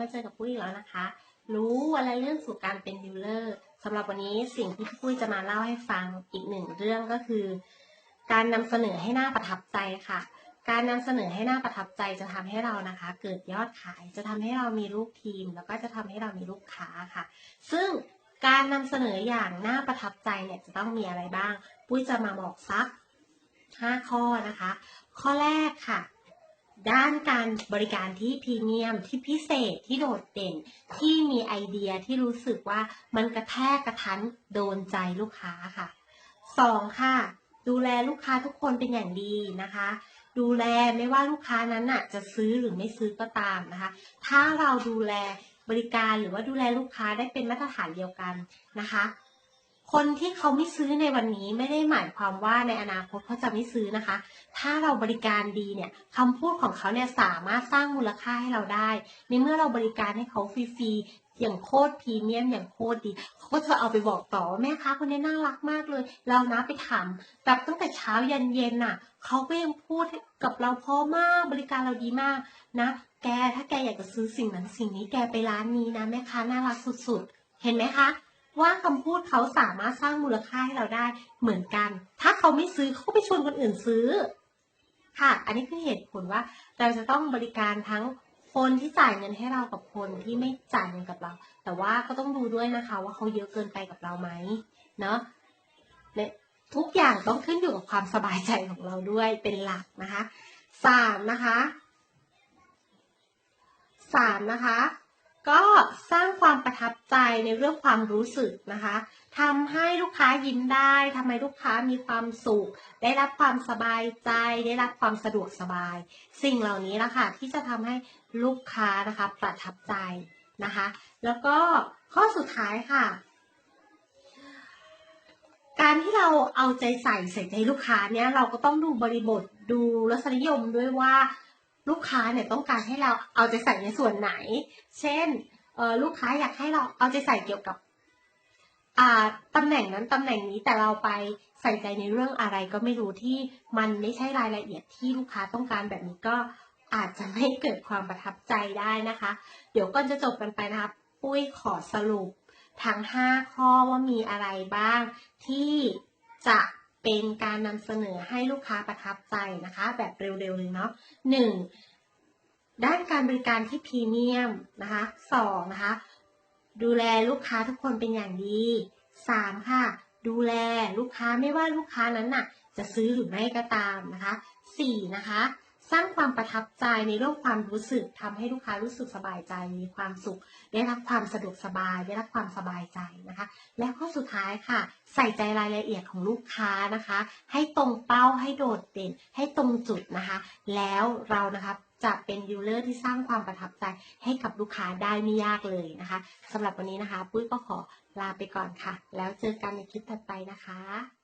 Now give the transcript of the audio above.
มาเจอกับปุ้ยแล้วนะคะ รู้วันละเรื่องสู่การเป็นดีลเลอร์สำหรับวันนี้สิ่งที่พี่ปุ้ยจะมาเล่าให้ฟังอีกหนึ่งเรื่องก็คือ การนำเสนอให้หน่าประทับใจค่ะ การนำเสนอให้หน่าประทับใจจะทำให้เรานะคะ เกิดยอดขายจะทำให้เรามีลูกทีม แล้วก็จะทำให้เรามีลูกค้าค่ะ ซึ่งการนำเสนออย่างน่าประทับใจเนี่ยจะต้องมีอะไรบ้าง ปุ้ยจะมาบอกสัก 5 ข้อนะคะ ข้อแรกค่ะ ด้านการบริการที่พรีเมียมที่พิเศษที่โดดเด่น ที่มีไอเดียที่รู้สึกว่ามันกระแทกกระทันโดนใจลูกค้าค่ะสองค่ะ ดูแลลูกค้าทุกคนเป็นอย่างดีนะคะ ดูแลไม่ว่าลูกค้านั้นน่ะจะซื้อหรือไม่ซื้อก็ตามนะคะ ถ้าเราดูแลบริการหรือว่าดูแลลูกค้าได้เป็นมาตรฐานเดียวกันนะคะ คนที่เขาไม่ซื้อในวันนี้ไม่ได้หมายความว่าในอนาคตเขาจะไม่ซื้อนะคะ ถ้าเราบริการดีเนี่ยคำพูดของเขาเนี่ยสามารถสร้างมูลค่าให้เราได้ ในเมื่อเราบริการให้เขาฟรีๆ อย่างโคตรพรีเมียมอย่างโคตรดี เขาก็จะเอาไปบอกต่อว่าแม่ค้าคนนี้น่ารักมากเลย เรานะไปถามแบบตั้งแต่เช้ายันเย็นน่ะ เขาก็ยังพูดกับเราพราะมากบริการเราดีมากนะ แกถ้าแกอยากจะซื้อสิ่งนั้นสิ่งนี้แกไปร้านนี้นะแม่ค้าน่ารักสุดๆ เห็นไหมคะ ว่าคำพูดเขาสามารถสร้างมูลค่าให้เราได้เหมือนกัน ถ้าเขาไม่ซื้อเขาไปชวนคนอื่นซื้อ ค่ะ อันนี้คือเหตุผลว่าเราจะต้องบริการทั้งคนที่จ่ายเงินให้เรากับคนที่ไม่จ่ายเงินกับเรา แต่ว่าก็ต้องดูด้วยนะคะว่าเขาเยอะเกินไปกับเราไหมเนาะเนี่ยทุกอย่างต้องขึ้นอยู่กับความสบายใจของเราด้วยเป็นหลักนะคะสามนะคะสามนะคะ ก็สร้างความประทับใจในเรื่องความรู้สึกนะคะทำให้ลูกค้ายิ้มได้ทำให้ลูกค้ามีความสุข ได้รับความสบายใจ ได้รับความสะดวกสบาย สิ่งเหล่านี้ละค่ะที่จะทำให้ลูกค้านะคะประทับใจนะคะ แล้วก็ข้อสุดท้ายค่ะ การที่เราเอาใจใส่ใส่ใจลูกค้าเนี่ยเราก็ต้องดูบริบทดูรสนิยมด้วยว่า ลูกค้าเนี่ยต้องการให้เราเอาใจใส่ในส่วนไหน เช่นลูกค้าอยากให้เราเอาใจใส่เกี่ยวกับตำแหน่งนั้นตำแหน่งนี้แต่เราไปใส่ใจในเรื่องอะไรก็ไม่รู้ที่มันไม่ใช่รายละเอียดที่ลูกค้าต้องการแบบนี้ก็อาจจะไม่เกิดความประทับใจได้นะคะ เดี๋ยวก่อนจะจบกันไปนะคะปุ้ยขอสรุปทั้ง 5 ข้อว่ามีอะไรบ้างที่จะ เป็นการนำเสนอให้ลูกค้าประทับใจนะคะ แบบเร็วๆเลยเนาะหนึ่งด้านการบริการที่พรีเมียมนะคะสองนะคะดูแลลูกค้าทุกคนเป็นอย่างดีสามค่ะ ดูแลลูกค้าไม่ว่าลูกค้านั้นน่ะ จะซื้อหรือไม่ก็ตามนะคะสี่นะคะ สร้างความประทับใจในเรื่องความรู้สึกทำให้ลูกค้ารู้สึกสบายใจมีความสุข ได้รับความสะดวกสบาย ได้รับความสบายใจนะคะ และข้อสุดท้ายค่ะ ใส่ใจรายละเอียดของลูกค้านะคะ ให้ตรงเป้าให้โดดเด่น ให้ตรงจุดนะคะ แล้วเรานะคะจะเป็นดีลเลอร์ที่สร้างความประทับใจให้กับลูกค้าได้ไม่ยากเลยนะคะสำหรับวันนี้นะคะ ปุ้ยก็ขอลาไปก่อนค่ะ แล้วเจอกันในคลิปถัดไปนะคะ